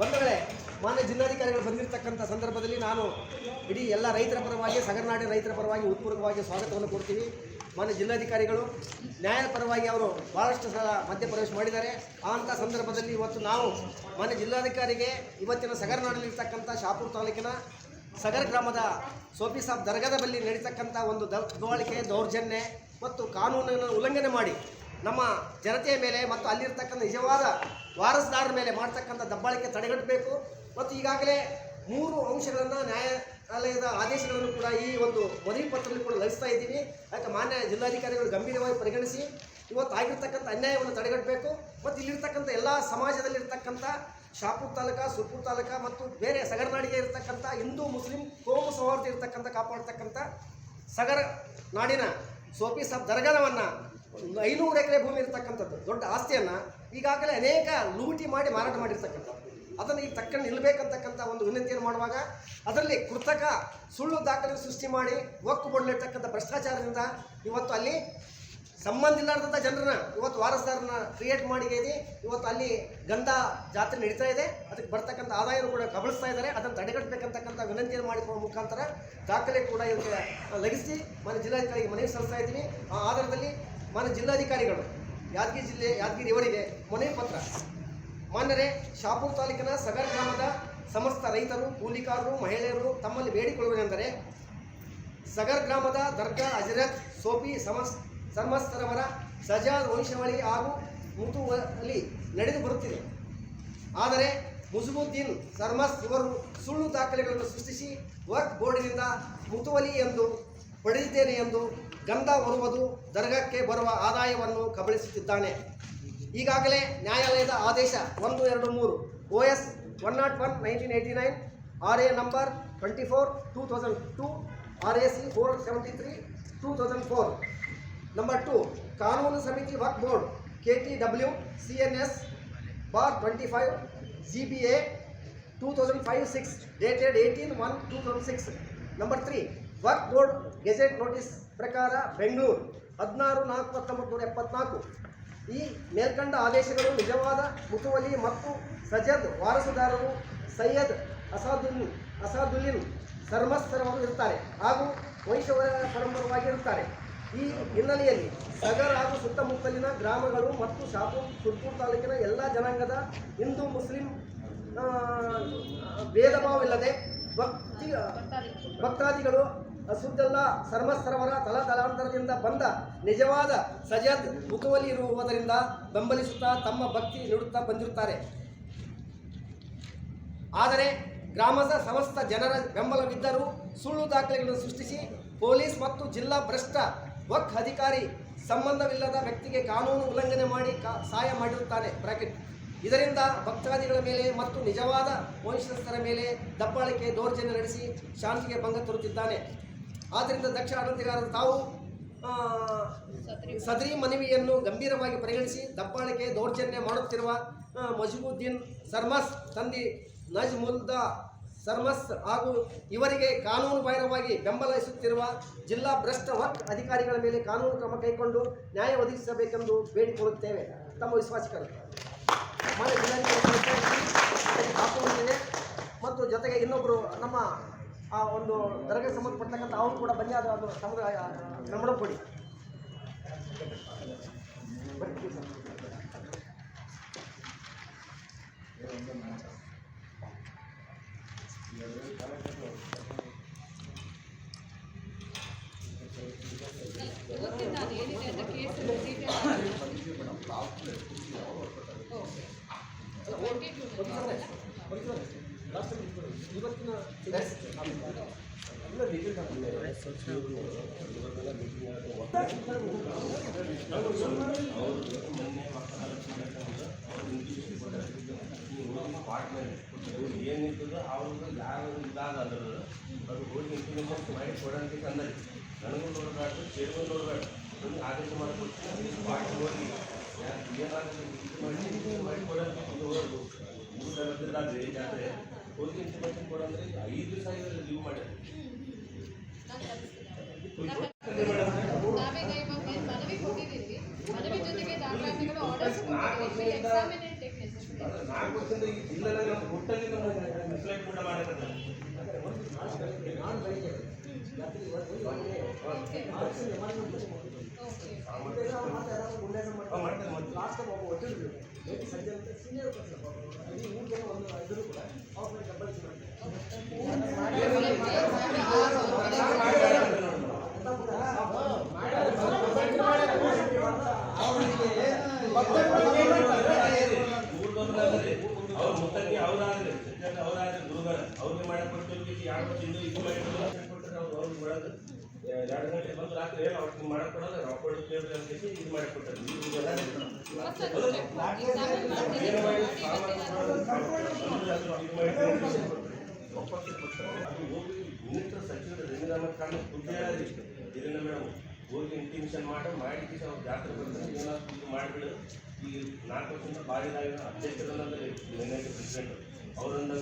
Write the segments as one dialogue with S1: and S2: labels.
S1: ಬಂಧುಗಳೇ, ಮಾನ್ಯ ಜಿಲ್ಲಾಧಿಕಾರಿಗಳು ಬಂದಿರತಕ್ಕಂಥ ಸಂದರ್ಭದಲ್ಲಿ ನಾನು ಇಡೀ ಎಲ್ಲ ರೈತರ ಪರವಾಗಿ ಸಗರನಾಡಿನ ರೈತರ ಪರವಾಗಿ ಉತ್ಪೂರ್ವಕವಾಗಿ ಸ್ವಾಗತವನ್ನು ಕೊಡ್ತೀವಿ ಮಾನ್ಯ ಜಿಲ್ಲಾಧಿಕಾರಿಗಳು, ನ್ಯಾಯದ ಪರವಾಗಿ ಅವರು ಭಾಳಷ್ಟು ಸಲ ಮಧ್ಯಪ್ರವೇಶ ಮಾಡಿದ್ದಾರೆ. ಅಂಥ ಸಂದರ್ಭದಲ್ಲಿ ಇವತ್ತು ನಾವು ಮಾನ್ಯ ಜಿಲ್ಲಾಧಿಕಾರಿಗೆ ಇವತ್ತಿನ ಸಗರನಾಡಲ್ಲಿರ್ತಕ್ಕಂಥ ಶಾಪುರ ತಾಲೂಕಿನ ಸಗರ್ ಗ್ರಾಮದ ಸೋಪಿ ಸಾಬ್ ದರ್ಗಾದ ಬಳಿ ನಡೀತಕ್ಕಂಥ ಒಂದು ದಬ್ಬಾಳಿಕೆ ದೌರ್ಜನ್ಯ ಮತ್ತು ಕಾನೂನನ್ನು ಉಲ್ಲಂಘನೆ ಮಾಡಿ ನಮ್ಮ ಜನತೆಯ ಮೇಲೆ ಮತ್ತು ಅಲ್ಲಿರ್ತಕ್ಕಂಥ ನಿಜವಾದ ವಾರಸುದಾರರ ಮೇಲೆ ಮಾಡ್ತಕ್ಕಂಥ ದಬ್ಬಾಳಿಕೆ ತಡೆಗಟ್ಟಬೇಕು. ಮತ್ತು ಈಗಾಗಲೇ ಮೂರು ಅಂಶಗಳನ್ನು ನ್ಯಾಯಾಲಯದ ಆದೇಶಗಳನ್ನು ಕೂಡ ಈ ಒಂದು ಮನವಿ ಪತ್ರದಲ್ಲಿ ಕೂಡ ಲಭಿಸ್ತಾ ಇದ್ದೀವಿ ಯಾಕೆ ಮಾನ್ಯ ಜಿಲ್ಲಾಧಿಕಾರಿಗಳು ಗಂಭೀರವಾಗಿ ಪರಿಗಣಿಸಿ ಇವತ್ತು ಆಗಿರ್ತಕ್ಕಂಥ ಅನ್ಯಾಯವನ್ನು ತಡೆಗಟ್ಟಬೇಕು. ಮತ್ತು ಇಲ್ಲಿರ್ತಕ್ಕಂಥ ಎಲ್ಲ ಸಮಾಜದಲ್ಲಿರ್ತಕ್ಕಂಥ ಶಾಪುರ್ ತಾಲೂಕ ಸುರ್ಪುರ್ ತಾಲೂಕ ಮತ್ತು ಬೇರೆ ಸಗರನಾಡಿಗೆ ಇರತಕ್ಕಂಥ ಹಿಂದೂ, ಮುಸ್ಲಿಂ, ಕೋಮು ಸೌಹಾರ್ದ ಇರತಕ್ಕಂಥ ಕಾಪಾಡ್ತಕ್ಕಂಥ ಸಗರ ನಾಡಿನ ಸೋಪಿ ಸಾಬ್ ದರ್ಗಾನವನ್ನು ಐನೂರು ಎಕರೆ ಭೂಮಿ ಇರತಕ್ಕಂಥದ್ದು, ದೊಡ್ಡ ಆಸ್ತಿಯನ್ನು ಈಗಾಗಲೇ ಅನೇಕ ಲೂಟಿ ಮಾಡಿ ಮಾರಾಟ ಮಾಡಿರ್ತಕ್ಕಂಥದ್ದು. ಅದನ್ನು ಈಗ ತಕ್ಕಂಡು ನಿಲ್ಲಬೇಕಂತಕ್ಕಂಥ ಒಂದು ವಿನಂತಿಯನ್ನು ಮಾಡುವಾಗ, ಅದರಲ್ಲಿ ಕೃತಕ ಸುಳ್ಳು ದಾಖಲೆ ಸೃಷ್ಟಿ ಮಾಡಿ ಒಕ್ಕು ಭ್ರಷ್ಟಾಚಾರದಿಂದ ಇವತ್ತು ಅಲ್ಲಿ ಸಂಬಂಧ ಇಲ್ಲಾರ್ದಂಥ ಜನರನ್ನ ಇವತ್ತು ವಾರಸ್ದಾರನ್ನ ಕ್ರಿಯೇಟ್ ಮಾಡಿಗೇದಿ ಇವತ್ತು ಅಲ್ಲಿ ಗಂಧ ಜಾತ್ರೆ ನಡೀತಾ ಇದೆ. ಅದಕ್ಕೆ ಬರ್ತಕ್ಕಂಥ ಆದಾಯನೂ ಕೂಡ ಕಬಳಿಸ್ತಾ ಇದ್ದಾರೆ. ಅದನ್ನು ತಡೆಗಟ್ಟಬೇಕಂತಕ್ಕಂಥ ವಿನಂತಿಯನ್ನು ಮಾಡಿಕೊಳ್ಳುವ ಮುಖಾಂತರ ದಾಖಲೆ ಕೂಡ ಇವಕ್ಕೆ ಲಗಿಸಿ ಮನೆ ಜಿಲ್ಲಾಧಿಕಾರಿಗೆ ಮನವಿ ಸಲ್ಲಿಸ್ತಾ ಇದ್ದೀನಿ. ಆ ಆಧಾರದಲ್ಲಿ ಮಾನ್ಯ ಜಿಲ್ಲಾಧಿಕಾರಿಗಳು, ಯಾದಗಿರಿ ಜಿಲ್ಲೆ, ಯಾದಗಿರಿ ಇವರಿಗೆ ಮನವಿ ಪತ್ರ. ಮಾನ್ಯರೇ, ಶಾಪುರ್ ತಾಲೂಕಿನ ಸಗರ್ ಗ್ರಾಮದ ಸಮಸ್ತ ರೈತರು, ಕೂಲಿಕಾರರು, ಮಹಿಳೆಯರು ತಮ್ಮಲ್ಲಿ ಬೇಡಿಕೊಳ್ಳುವುದೆಂದರೆ ಸಗರ್ ಗ್ರಾಮದ ದರ್ಗಾ, ಹಜರತ್ ಸೋಫಿ ಸಮಸ್, ಸಮಸ್ತರವರ ಸಜಾದ್ ವಂಶಾವಳಿ ಹಾಗೂ ಮುತುವಲ್ಲಿ ನಡೆದು ಬರುತ್ತಿದೆ. ಆದರೆ ಮುಜುಬುದ್ದೀನ್ ಸರ್ಮಸ್ ಇವರು ಸುಳ್ಳು ದಾಖಲೆಗಳನ್ನು ಸೃಷ್ಟಿಸಿ ವರ್ಕ್ ಬೋರ್ಡಿನಿಂದ ಮುತುವಲಿ ಎಂದು ಪಡೆದಿದ್ದೇನೆ ಎಂದು ಗಂಧ ಹೊರುವುದು ದರ್ಗಕ್ಕೆ ಬರುವ ಆದಾಯವನ್ನು ಕಬಳಿಸುತ್ತಿದ್ದಾನೆ. ಈಗಾಗಲೇ ನ್ಯಾಯಾಲಯದ ಆದೇಶ ಒಂದು, ಎರಡು, ಮೂರು, O S one not one nineteen eighty nine, R A number twenty four two thousand two, R A C four seventy three two thousand four. Number two, ಕಾನೂನು ಸಮಿತಿ Waqf board K T W C N S bar twenty five G B A two thousand five six dated eighteen one two thousand six. Number three work board gazette notice ಪ್ರಕಾರ ಬೆಂಗಳೂರು ಹದಿನಾರು ನಾಲ್ಕು ಹತ್ತೊಂಬತ್ತು ನೂರ ಎಪ್ಪತ್ನಾಲ್ಕು. ಈ ಮೇಲ್ಕಂಡ ಆದೇಶಗಳು ನಿಜವಾದ, ಮುತುವಲಿ ಮತ್ತು ಸಜದ್ ವಾರಸುದಾರರು ಸೈಯದ್ ಅಸಾದುಲ್, ಅಸಾದುಲ್ಲಿನ್ ಸರ್ಮಸ್ತರವರು ಇರ್ತಾರೆ ಹಾಗೂ ವಂಶವರ ಪರಂಪರವಾಗಿರುತ್ತಾರೆ. ಈ ಹಿನ್ನೆಲೆಯಲ್ಲಿ ಸಗರ್ ಹಾಗೂ ಸುತ್ತಮುತ್ತಲಿನ ಗ್ರಾಮಗಳು ಮತ್ತು ಶಾಪು ಸುರ್ಪುರ್ ತಾಲೂಕಿನ ಎಲ್ಲ ಜನಾಂಗದ ಹಿಂದೂ, ಮುಸ್ಲಿಂ ಭೇದ ಭಾವವಿಲ್ಲದೆ ಭಕ್ತಿ, ಭಕ್ತಾದಿಗಳು ಅಸುದ್ದಲ್ಲ ಸರ್ಮಸ್ತರವರ ತಲತಲಾಂತರದಿಂದ ಬಂದ ನಿಜವಾದ ಸಜದ್ ಮುಖವಲ್ಲಿ ಇರುವುದರಿಂದ ಬೆಂಬಲಿಸುತ್ತಾ ತಮ್ಮ ಭಕ್ತಿ ನೀಡುತ್ತಾ ಬಂದಿರುತ್ತಾರೆ. ಆದರೆ ಗ್ರಾಮದ ಸಮಸ್ತ ಜನರ ಬೆಂಬಲವಿದ್ದರೂ ಸುಳ್ಳು ದಾಖಲೆಗಳನ್ನು ಸೃಷ್ಟಿಸಿ ಪೊಲೀಸ್ ಮತ್ತು ಜಿಲ್ಲಾ ಭ್ರಷ್ಟ ವಕ್ ಅಧಿಕಾರಿ ಸಂಬಂಧವಿಲ್ಲದ ವ್ಯಕ್ತಿಗೆ ಕಾನೂನು ಉಲ್ಲಂಘನೆ ಮಾಡಿ ಸಹಾಯ ಮಾಡಿರುತ್ತಾನೆ ಬ್ರಾಕೆಟ್. ಇದರಿಂದ ಭಕ್ತಾದಿಗಳ ಮೇಲೆ ಮತ್ತು ನಿಜವಾದ ವಂಶಸ್ಥರ ಮೇಲೆ ದಬ್ಬಾಳಿಕೆ ದೌರ್ಜನ್ಯ ನಡೆಸಿ ಶಾಂತಿಗೆ ಭಂಗ ತರುತ್ತಿದ್ದಾನೆ. ಆದ್ದರಿಂದ ದಕ್ಷ ಆಡಳಿತಗಾರರು ತಾವು ಸದರಿ ಮನವಿಯನ್ನು ಗಂಭೀರವಾಗಿ ಪರಿಗಣಿಸಿ ದಬ್ಬಾಳಿಕೆ ದೌರ್ಜನ್ಯ ಮಾಡುತ್ತಿರುವ ಮಜಿಬುದ್ದೀನ್ ಸರ್ಮಸ್ ತಂದಿ ನಜ್ಮುಲ್ದಾ ಸರ್ಮಸ್ ಹಾಗೂ ಇವರಿಗೆ ಕಾನೂನು ಬಾಹಿರವಾಗಿ ಬೆಂಬಲಿಸುತ್ತಿರುವ ಜಿಲ್ಲಾ ಭ್ರಷ್ಟ ವಕ್ ಅಧಿಕಾರಿಗಳ ಮೇಲೆ ಕಾನೂನು ಕ್ರಮ ಕೈಗೊಂಡು ನ್ಯಾಯ ಒದಗಿಸಬೇಕೆಂದು ಬೇಡಿಕೊಳ್ಳುತ್ತೇವೆ. ತಮ್ಮ ವಿಶ್ವಾಸಿಕರು. ಮತ್ತು ಜೊತೆಗೆ ಇನ್ನೊಬ್ಬರು ನಮ್ಮ ಆ ಒಂದು ದರಗೆ ಸಂಬಂಧಪಟ್ಟಂತ ಅವರು ಕೂಡ ಬನ್ನಿ ಅದು ಅದು ಸಮುದ್ರ ಗಮನ ಕೊಡಿ.
S2: ಇವತ್ತಿನ ನಾನು ಏನಿದೆ ಅಂತ ಕೇಸ್ ಡೀಟೇಲ್
S1: ಇವತ್ತಿನ
S3: ಏನಿರ್ತದೋ ಅವ್ರಿಗೆ ಯಾರು ಇದಾಗಲ್ಲ ಅದು ಹೋಗಿ ಇಂಪ್ಲಿಮೆಂಟ್ ಮಾಡಿ ಕೊಡೋಂತ ತಂದಲ್ಲಿ ನನಗೂ ನೋಡಬೇಡ ಚೇರ್ಮನ್ ನೋಡಬೇಡ ನನಗೆ ಆದೇಶ ಮಾಡಿಕೊಡ್ತೀನಿ ಸ್ಪಾಟ್ ಹೋಗಿ ಯಾರು ಏನಾದರೂ ಇದು ಮಾಡಿ ಇದು ಮಾಡಿ ಕೊಡೋಂತ ಇದು ಹೋಗೋದು ಮೂರು ಸಾವಿರದಲ್ಲಿ ಜಾತ್ರೆ ಹೋಗಿ ಇಂಪ್ಲಿಮೆಂಟ್ ಕೊಡಂದ್ರೆ ಐದು ಸಾವಿರ ಲೀವ್ ಮಾಡ್ಯಾರ
S2: It will examine and take necessary.
S3: ಅದು ನಾಲ್ಕು ವರ್ಷದಿಂದ ಈ ಜಿಲ್ಲೆನ ನಮ್ಮ ಹುಟ್ಟಲ್ಲಿ ನಮ್ಮ ಮಿಸ್ಲೈಟ್ ಕೂಡ ಮಾಡಕತ್ತಾರೆ
S1: ನಾನು ಬೆಳಿಗ್ಗೆ ರಾತ್ರಿ ಒಂದು ಗಂಟೆಗೆ
S2: Okay.
S1: ಆಫೀಸಲ್ಲಿ ಎಮರ್ಜೆನ್ಸಿ
S2: Okay.
S1: ಮತ್ತೆ ನಾವು ಮತ್ತೆ ಯಾರಾದ್ರೂ ಗುಂಡಾಯಿಸಂ ಮಾಡ್ತಾರೆ. ಅವ್ರ
S3: ಮುತ್ತಂಗಿ ಅವರಾದ್ರೆ ಅವರಾದ್ರೆ ಗುರುಗಳ ಅವ್ರಿಗೆ ಮಾಡಕ್ ವರ್ಷ ಹಿಂದೆ ಇದು ಮಾಡಿ ಅವ್ರು ಅವ್ರಿಗೆ ಮಾಡೋದು ಎರಡು ಗಂಟೆ ಬಂದು ರಾತ್ರಿ ಏನು ಅವ್ರಿಗೆ ಮಾಡಕ್ ಕೊಡೋದು ನಾವು ಇದು ಮಾಡಿ ಕೊಟ್ಟಾರೆ. ಏನು ಮಾಡಿ
S2: ಮತ್ತೆ
S3: ಕೊಡೋದು, ಅದು ಹೋಗಿ ಮಿನಿಸ್ಟರ್ ಮೇಡಮ್ ಹೋಗಿ ಇಂಟಿಮಿಷನ್ ಮಾಡಿ ಮಾಡಿ ಅವ್ರು ಜಾತ್ರೆ ಬಂದರೆ. ಏನಾದ್ರು ಇದು ಮಾಡಿಬಿಡು. ಈ ನಾಲ್ಕು ವರ್ಷದಿಂದ ಬಾರಿ ಅಧ್ಯಕ್ಷರನ್ನ ಯುನೈಟೆಡ್ ಪ್ರೆಸಿಡೆಂಟ್ ಅವರನ್ನ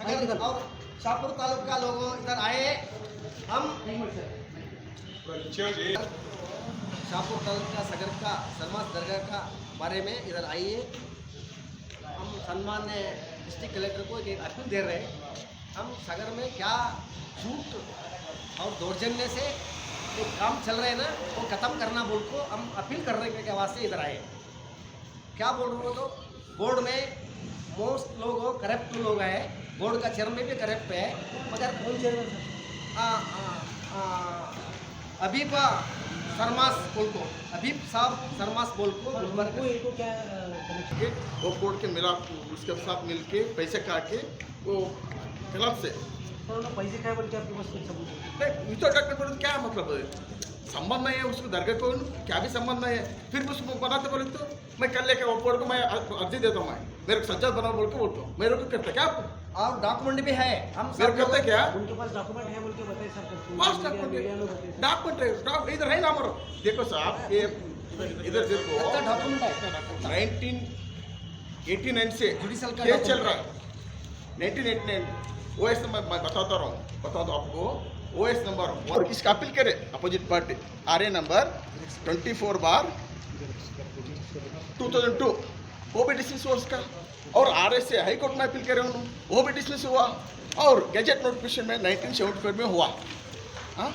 S1: अगर और शाहपुर तालुक का लोग इधर आए. हम शाहपुर तालुक का सगर का सलमान दरगाह का बारे में इधर आइए। हम सम्मान्य डिस्ट्रिक्ट कलेक्टर को एक अपील दे रहे हैं। हम सगर में क्या झूठ और दौर्जन्य से एक काम चल रहे हैं ना वो ख़त्म करना बोल को हम अपील कर रहे हैं के वास्ते इधर आए। क्या बोल रहे हो तो बोर्ड में मोस्ट लोग करप्ट लोग हैं बोर्ड का चेयरमैन भी करप्ट है मगर कौन चेयरमैन अबीब शर्मास बोल को अबीब साहब शर्मास बोल को। गुलबर्ग
S4: के वो बोर्ड के मिला उसके साथ मिल के पैसे काट के वो गलत से।
S5: पैसे काय बोलते आपके पास कुछ सबूत है?
S4: नहीं, वितौट डॉक्टर बोले क्या मतलब है? संबंध नहीं है उसको दरगाह को क्या भी संबंध नहीं है? फिर भी उसको बनाते बोले तो मैं कल लेकर वो बोर्ड को मैं अर्जी देता हूँ मैं। मेरे को सज्जा बना बोल के बोलता हूँ। मेरे को करते क्या आप?
S1: और डॉक्यूमेंट भी है हम
S4: को करते क्या?
S5: उनके पास डॉक्यूमेंट है बोल के बताए सर
S4: पास डॉक्यूमेंट डॉक्यूमेंट है। डॉक- इधर है ना हमारा। देखो साहब ये इधर देखो।
S1: अच्छा डॉक्यूमेंट है
S4: नाइनटीन एटी नाइन से
S1: का
S4: केस चल रहा है। Nineteen eighty nine O S number मैं बताता रहा हूँ बता दो आपको। ओ एस नंबर और इसका अपील करे? Opposite party R A number twenty four bar two thousand उसका और आर एस हाई कोर्ट में अपील करे उन्होंने। वो भी डिसमिस हुआ और गैजेट नोटिफिकेशन में नाइनटीन सेवेंटी फोर में हुआ। हाँ?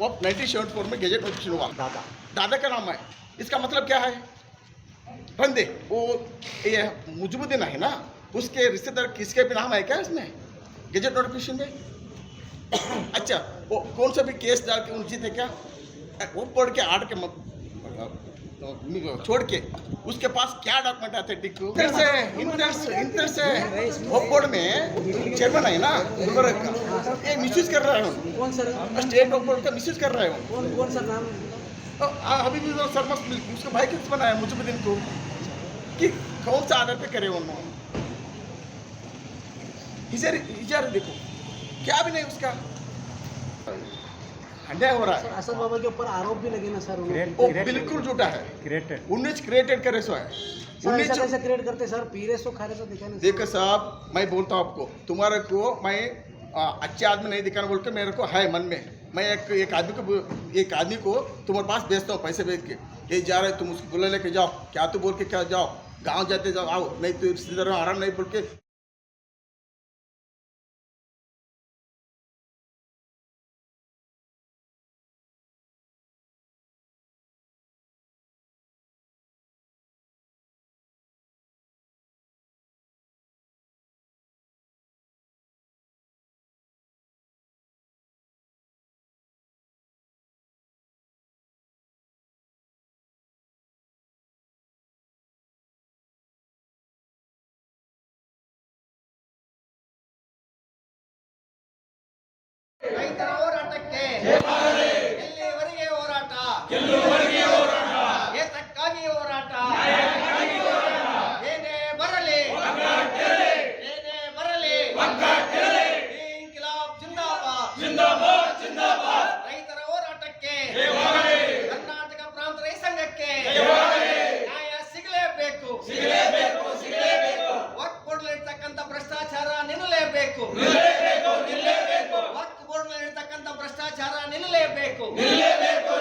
S4: वो नाइनटीन सेवेंटी फोर में गैजेट नोटिफिकेशन हुआ। दादा। दादा का नाम है। इसका मतलब क्या है? बंदे वो ये मुजबुद्दीन है ना? उसके रिश्तेदार किसके भी नाम है क्या इसमें? गैजेट नोटिफिकेशन में? अच्छा वो कौन सा भी केस डाल के उन जीते क्या? वो पढ़ के आड़ के छोड़ के उसके पास क्या डॉक्यूमेंट आते से से से। वो बोर्ड में चेयरमैन है ना गुलबर्ग का ये मिसयूज कर रहा है? स्टेट बोर्ड का मिसयूज कर रहा है?
S5: कौन कौन नाम
S4: अभी भी उसका भाई किस बनाया मुजुबुद्दीन को? कि कौन सा आर्डर पे करे उन्होंने इधर इधर देखो। क्या भी नहीं उसका। अन्याय हो रहा है।
S5: असद बाबा के ऊपर आरोप भी लगे ना सर
S4: वो बिल्कुल झूठा है। उन्नीस क्रिएटेड करे सो है। उन्नीस
S5: क्रिएट करते सर? पीरे सो खा रहे दिखा
S4: देखो साहब मैं बोलता हूँ आपको तुम्हारे को मैं अच्छे आदमी नहीं दिखाना बोल के मेरे को है मन में। मैं एक एक आदमी को एक आदमी को तुम्हारे पास भेजता हूँ पैसे भेज के। ये जा रहे तुम उसको बुला लेके जाओ। क्या तू बोल के क्या जाओ? गाँव जाते जाओ आओ। नहीं तो रिश्तेदार आराम नहीं बोल के।
S1: ರೈತರ ಹೋರಾಟಕ್ಕೆ ಎಲ್ಲಿವರೆಗೆ ಹೋರಾಟ? ಏತಕ್ಕಾಗಿ ಹೋರಾಟ? ಏನೇ ಬರಲಿ? ಏನೇ ಬರಲಿ? ಇನ್ಕಿಲಾಬ್ ಜಿಂದಾಬಾದ್. ರೈತರ ಹೋರಾಟಕ್ಕೆ ಕರ್ನಾಟಕ ಪ್ರಾಂತ ರೈತ ಸಂಘಕ್ಕೆ ನ್ಯಾಯ ಸಿಗಲೇಬೇಕು. ವಕ್ ಬೋರ್ಡ್ನಲ್ಲಿರ್ತಕ್ಕಂಥ ಭ್ರಷ್ಟಾಚಾರ ನಿಲ್ಲಲೇಬೇಕು ವಕ್ ಬೋರ್ಡ್ನಲ್ಲಿರ್ತಕ್ಕಂಥ ಭ್ರಷ್ಟಾಚಾರ ನಿಲ್ಲಲೇಬೇಕು.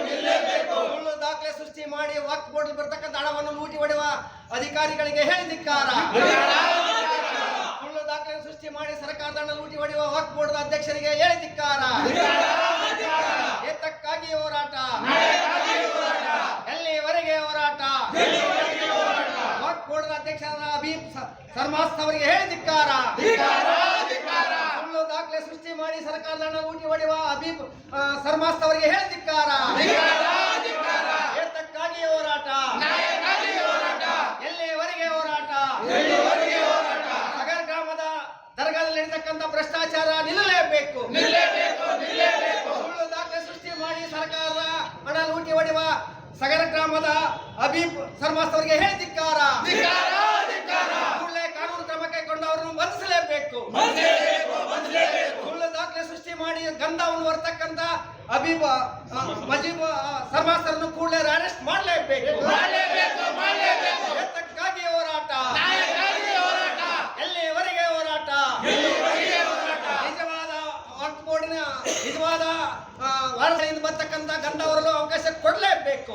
S1: ಸುಳ್ಳು ದಾಖಲೆ ಸೃಷ್ಟಿ ಮಾಡಿ ವಾಕ್ ಬೋರ್ಡ್ ಬರ್ತಕ್ಕಂಥ ಹಣವನ್ನು ಲೂಟಿ ಹೊಡೆಯುವ ಅಧಿಕಾರಿಗಳಿಗೆ ಹೇಳಿದಿಕ್ಕಾರ ಸುಳ್ಳು ದಾಖಲೆ ಸೃಷ್ಟಿ ಮಾಡಿ ಸರ್ಕಾರದ ಹಣ ಲೂಟಿ ಹೊಡೆಯುವ ವಾಕ್ ಬೋರ್ಡ್ ಅಧ್ಯಕ್ಷರಿಗೆ ಹೇಳಿದಿಕ್ಕಾರ ಏತಕ್ಕಾಗಿ ಹೋರಾಟ? ಎಲ್ಲಿವರೆಗೆ ಹೋರಾಟ? ವಾಕ್ ಬೋರ್ಡ್ ಅಧ್ಯಕ್ಷರಾದ ಸ- ಸರ್ಮಾಸ್ ಅವರಿಗೆ ಹೇಳಿದಿಕ್ಕಾರ ದಾಖಲೆ ಸೃಷ್ಟಿ ಮಾಡಿ ಸರ್ಕಾರದ ಹಣ ಊಟಿ ಹೊಡೆಯುವ ಅಬೀಬ್ ಆ, ಸರ್ಮಾಸ್ ಅವರಿಗೆ ಹೇಳ್ತಿಕ್ಕಾರ ಏತಕ್ಕಾಗಿ ಹೋರಾಟ? ಎಲ್ಲಿವರೆಗೆ ಹೋರಾಟ. ನಗರ ಗ್ರಾಮದ ದರ್ಗಾದಲ್ಲಿ ನಡೀತಕ್ಕಂಥ ಭ್ರಷ್ಟಾಚಾರ ನಿಲ್ಲಲೇಬೇಕು. ಸುಳ್ಳು ದಾಖಲೆ ಸೃಷ್ಟಿ ಮಾಡಿ ಸರ್ಕಾರ ಹಣ ಲೂಟಿ ಹೊಡೆಯುವ ಸಗರ ಗ್ರಾಮದ ಅಬೀಬ್ ಸರ್ಮಾಸ್ ಅವರಿಗೆ ಹೇಳಿದಿಕ್ಕಾರ ಕೂಡಲೇ ಕಾನೂನು ಕ್ರಮ ಕೈಗೊಂಡವರನ್ನು ಬಂಧಿಸಲೇಬೇಕು ಸುಳ್ಳು ದಾಖಲೆ ಸೃಷ್ಟಿ ಮಾಡಿ ಗಂಧವನ್ನು ಹೊರತಕ್ಕಂತ ಅಬೀಬ್ ಮಜೀಬ ಮಜೀಬ್ ಆ, ಸರ್ಮಾಸ್ ಅವರನ್ನು ಕೂಡಲೇ ಅರೆಸ್ಟ್ ಮಾಡಲೇಬೇಕು. ಎತ್ತಕ್ಕಾಗಿ ಹೋರಾಟ. ಎಲ್ಲಿವರೆಗೆ ಹೋರಾಟ. ನಿಜವಾದ ಬೋರ್ಡಿನ ನಿಜವಾದ ವಾರಗಳಿಂದ ಬರ್ತಕ್ಕಂಥ ಅವಕಾಶ ಅವಕಾಶ ಕೊಡಲೇಬೇಕು.